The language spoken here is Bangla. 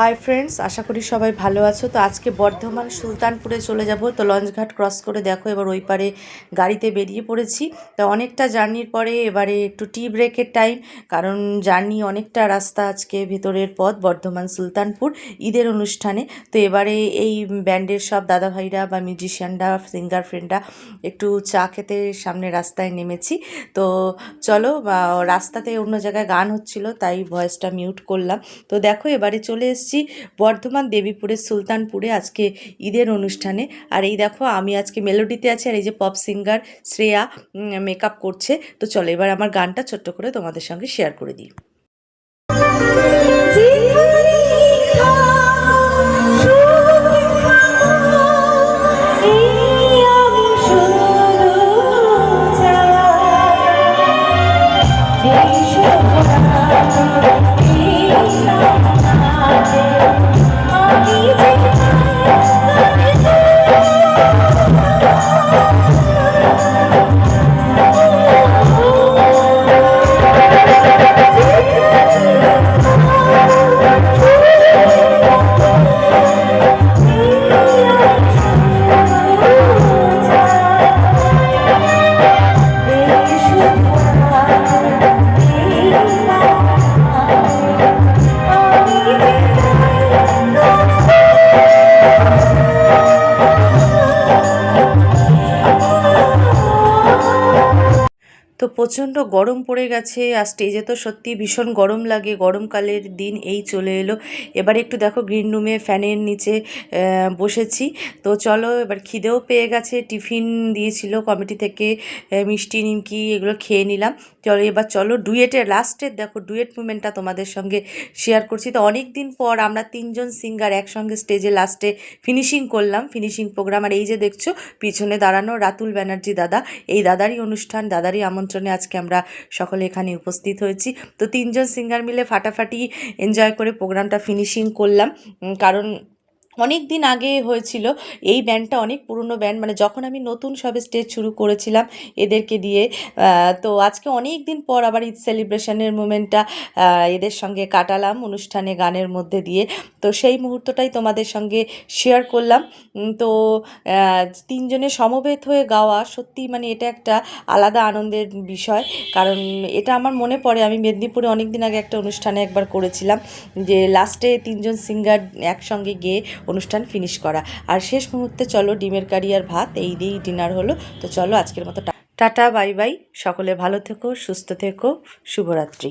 হাই ফ্রেন্ডস আশা করি সবাই ভালো আছো। তো আজকে বর্ধমান সুলতানপুরে চলে যাব। তো লঞ্চঘাট ক্রস করে দেখো, এবার ওই পারে গাড়িতে বেরিয়ে পড়েছি। তো অনেকটা জার্নির পরে এবারে একটু টি ব্রেকের টাইম কারণ জার্নি অনেকটা রাস্তা আজকে ভেতরের পথ বর্ধমান সুলতানপুর ঈদের অনুষ্ঠানে। তো এবারে এই ব্যান্ডের সব দাদাভাইরা বা মিউজিশিয়ানরা সিঙ্গার ফ্রেন্ডরা একটু চা খেতে সামনে রাস্তায় নেমেছি। তো চলো রাস্তাতে অন্য জায়গায় গান হচ্ছিল, তাই ভয়েসটা মিউট করলাম। তো দেখো, এবারে চলে বর্ধমান দেবীপুরের সুলতানপুরে আজকে ঈদের অনুষ্ঠানে। আর এই দেখো, আমি আজকে মেলোডিতে আছি আর এই যে পপ সিঙ্গার শ্রেয়া মেকআপ করছে। তো চলো এবার আমার গানটা ছোট্ট করে তোমাদের সঙ্গে শেয়ার করে দিই। তো প্রচণ্ড গরম পড়ে গেছে আর স্টেজে তো সত্যি ভীষণ গরম লাগে। গরমকালের দিন এই চলে এলো। এবার একটু দেখো গ্রিন রুমে ফ্যানের নিচে বসেছি। তো চলো এবার খিদেও পেয়ে গেছে। টিফিন দিয়েছিল কমিটি থেকে মিষ্টি, নিমকি এগুলো খেয়ে নিলাম। চলো এবার চলো ডুয়েটের লাস্টের দেখো ডুয়েট মুমেন্টটা তোমাদের সঙ্গে শেয়ার করছি। তো অনেক দিন পর আমরা তিনজন সিঙ্গার একসঙ্গে স্টেজে লাস্টে ফিনিশিং করলাম। ফিনিশিং প্রোগ্রাম আর এই যে দেখছ, পিছনে দাঁড়ানো রাতুল ব্যানার্জি দাদা। এই দাদারই অনুষ্ঠান, দাদারই আমন্ত্রণে আজকে আমরা সকলে এখানে উপস্থিত হয়েছি। তো তিনজন সিঙ্গার মিলে ফাটাফাটি এনজয় করে প্রোগ্রামটা ফিনিশিং করলাম। কারণ অনেক দিন আগে হয়েছিল। এই ব্যান্ডটা অনেক পুরনো ব্যান্ড মানে যখন আমি নতুন সবে স্টেজ শুরু করেছিলাম এদেরকে দিয়ে তো আজকে অনেক দিন পর আবার ঈদ সেলিব্রেশনের মোমেন্টটা এদের সঙ্গে কাটালাম অনুষ্ঠানে গানের মধ্যে দিয়ে। তো সেই মুহূর্তটাই তোমাদের সঙ্গে শেয়ার করলাম। তো তিনজনে সমবেত হয়ে গাওয়া সত্যি মানে এটা একটা আলাদা আনন্দের বিষয়। কারণ এটা আমার মনে পড়ে, আমি মেদিনীপুরে অনেক দিন আগে একটা অনুষ্ঠানে একবার করেছিলাম যে লাস্টে তিনজন সিঙ্গার একসঙ্গে গিয়ে অনুষ্ঠান ফিনিশ করা। আর শেষ মুহূর্তে চলো ডিমের কারি আর ভাত, এই দিয়েই ডিনার হলো। তো চলো আজকের মতো টাটা বাই বাই সকলে ভালো থেকো, সুস্থ থেকো। শুভরাত্রি।